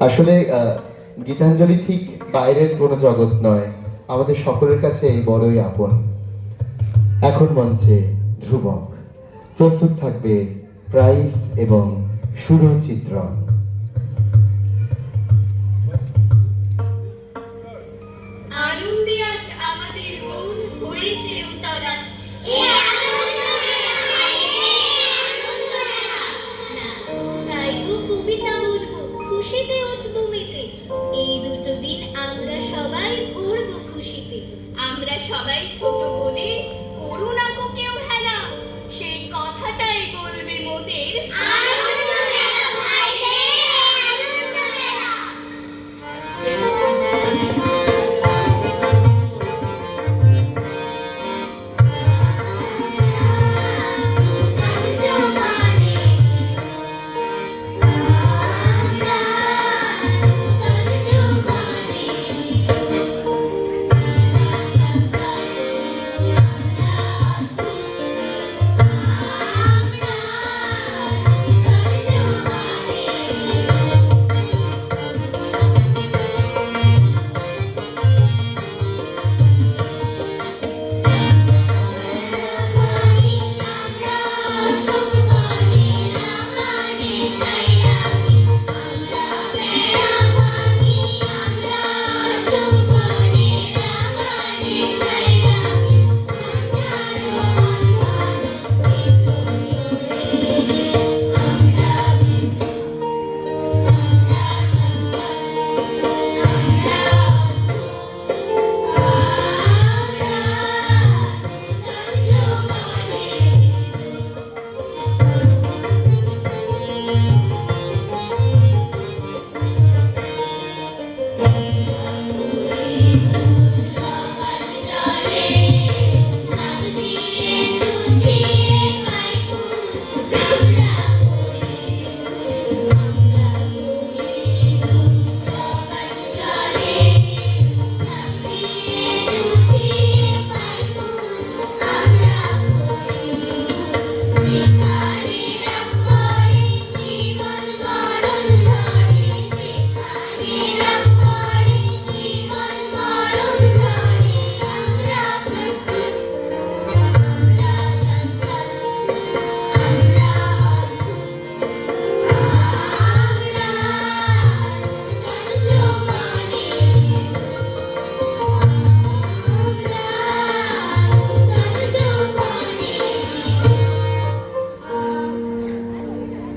আসলে গীতাঞ্জলি ঠিক বাইরের কোনো জগৎ নয়। আমাদের সকলের কাছে এই বড়ই আপন। এখন মঞ্চে ধ্রুবক। প্রস্তুত থাকবে প্রাইস এবং সুরচিত্রণ।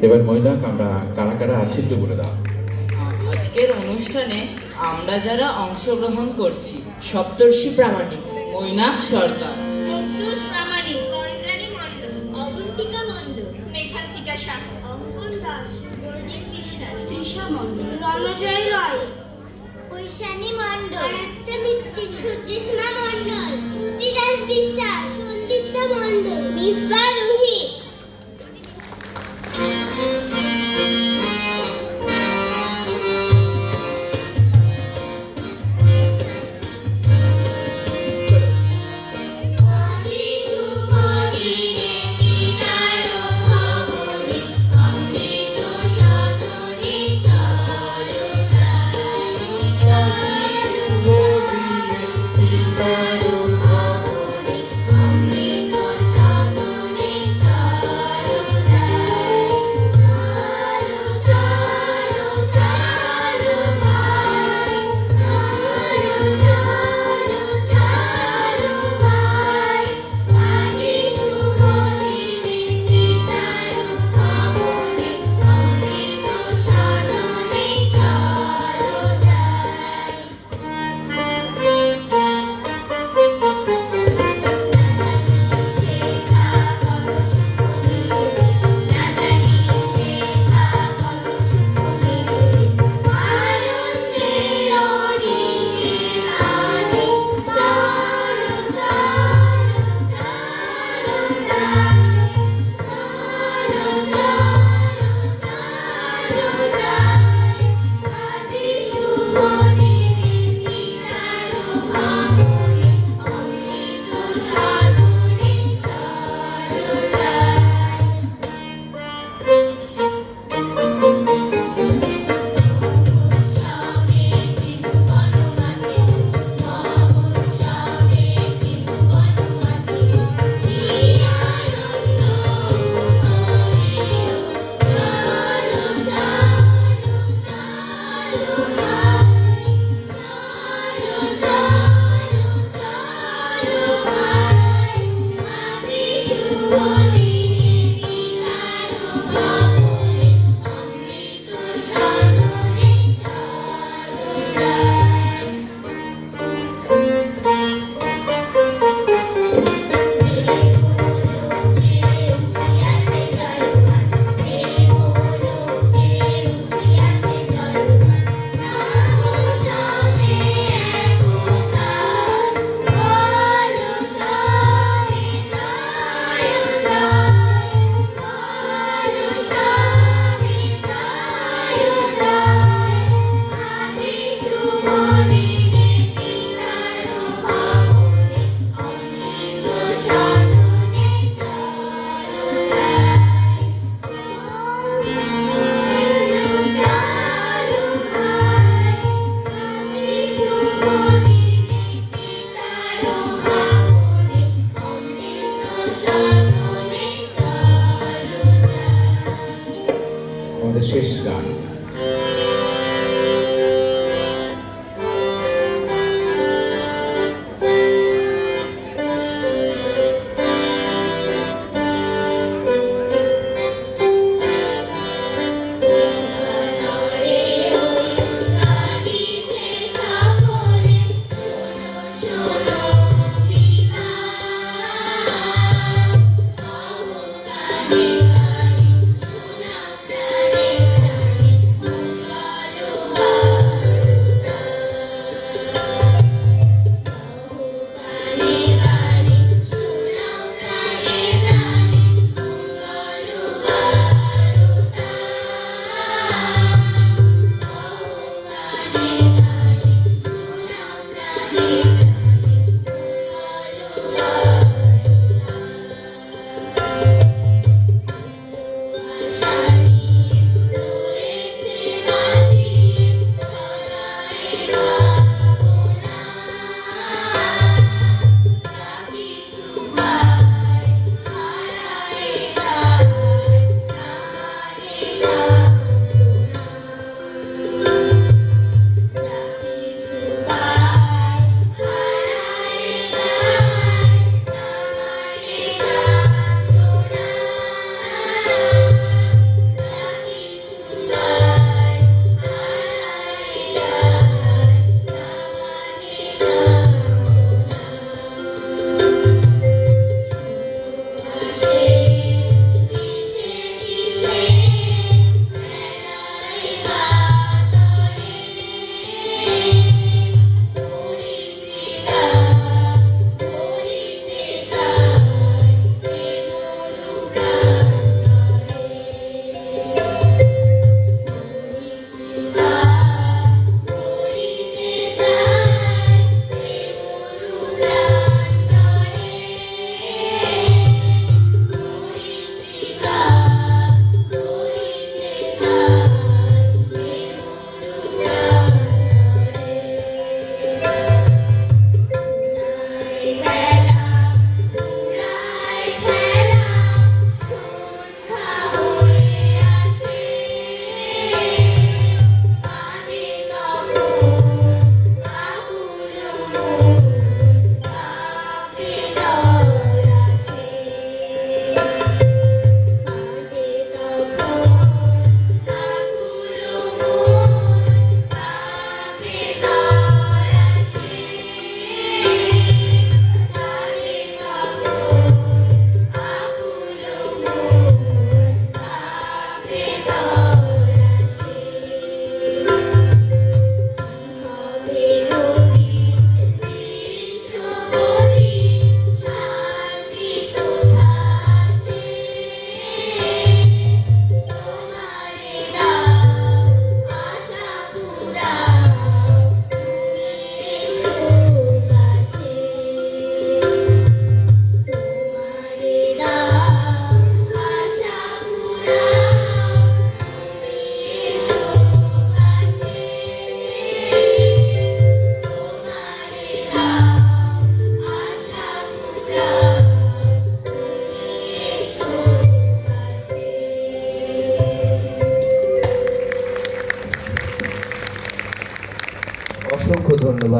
এবার মৈনাক আমরা কারা কারা আছি একটু বলে দাও। আজকের অনুষ্ঠানে আমরা যারা অংশগ্রহণ করছি সপ্তর্ষি প্রামাণিক মৈনাক সরকার। প্রত্যুষ প্রামাণিক কল্যাণী মণ্ডল অবন্তিকা মণ্ডল মেঘান্তিকা শাহ অঙ্কন দাস বর্ণিক বিশ্বাস তৃষা মণ্ডল রণজয় রয় ঐশানী মণ্ডল আরাত্রা মিস্ত্রি সুচিষ্মা মণ্ডল শ্রুতি দাস বিশ্বাস সন্দীপ্ত মণ্ডল মিসবা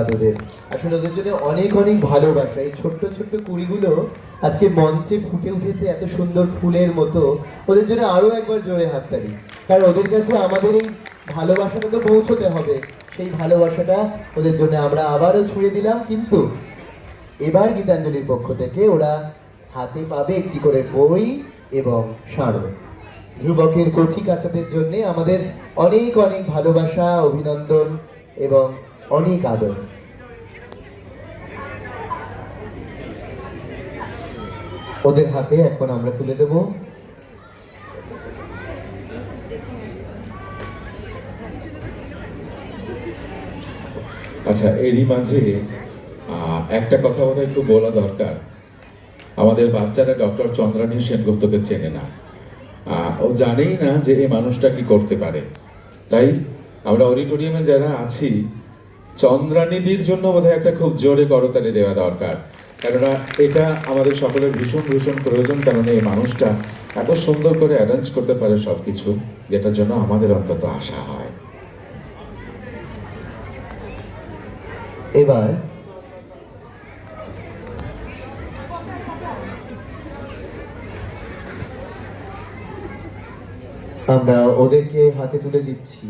ধন্যবাদ আসলে ওদের জন্য অনেক অনেক ভালোবাসা এই ছোট্ট ছোট্ট কুড়িগুলো আজকে মঞ্চে ফুটে উঠেছে এত সুন্দর ফুলের মতো। ওদের জন্য আরও একবার জোরে হাততালি। কারণ ওদের কাছে আমাদের এই ভালোবাসাটা তো পৌঁছতে হবে। সেই ভালোবাসাটা ওদের জন্য আমরা আবারও ছুঁড়ে দিলাম। কিন্তু এবার গীতাঞ্জলির পক্ষ থেকে ওরা হাতে পাবে একটি করে বই এবং স্মারক ধ্রুবকের কচি কাচাদের জন্য আমাদের অনেক অনেক ভালোবাসা, অভিনন্দন এবং অনেক আদর। ওদের হাতে এখন আমরা তুলে দেব। আচ্ছা এরই মাঝে একটা কথা বোধহয় একটু বলা দরকার। আমাদের বাচ্চারা ডক্টর চন্দ্রানী সেনগুপ্তকে চেনে না। ও জানেই না যে এই মানুষটা কি করতে পারে। তাই আমরা অডিটোরিয়ামে যারা আছি চন্দ্রানীদির জন্য বোধহয় একটা খুব জোরে করতালি দেওয়া দরকার। কেননা এটা আমাদের সকলের ভীষণ ভীষণ প্রয়োজন কারণ এই মানুষটা এত সুন্দর করে অ্যারেঞ্জ করতে পারে সবকিছু, যেটার জন্য আমাদের অন্তত আশা হয়। এবার আমরা ওদেরকে হাতে তুলে দিচ্ছি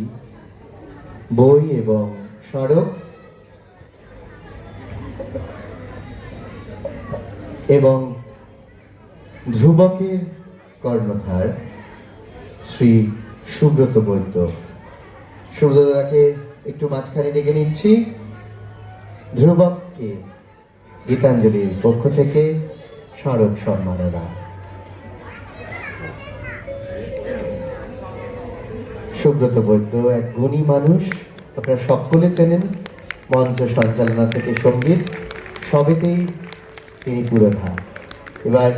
বই এবং স্মারক। এবং ধ্রুবকের কর্ণধার শ্রী সুব্রত বৈদ্য। সুব্রতদাকে একটু মাঝখানে ডেকে নিচ্ছি। ধ্রুবককে গীতাঞ্জলির পক্ষ থেকে স্মারক সম্মাননা। সুব্রত বৈদ্য এক গুণী মানুষ। আপনারা সকলে চেনেন মঞ্চ সঞ্চালনা থেকে সংগীত, সবেতেই তিনি পুরো পুরোধা এবার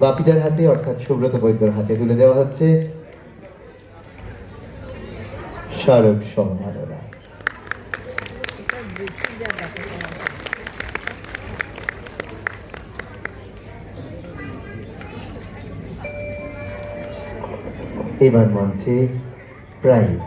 বাপিদার হাতে, অর্থাৎ সুব্রত বৈদ্যর হাতে তুলে দেওয়া হচ্ছে স্মারক সম্মাননা। এবার মঞ্চে প্রাইজ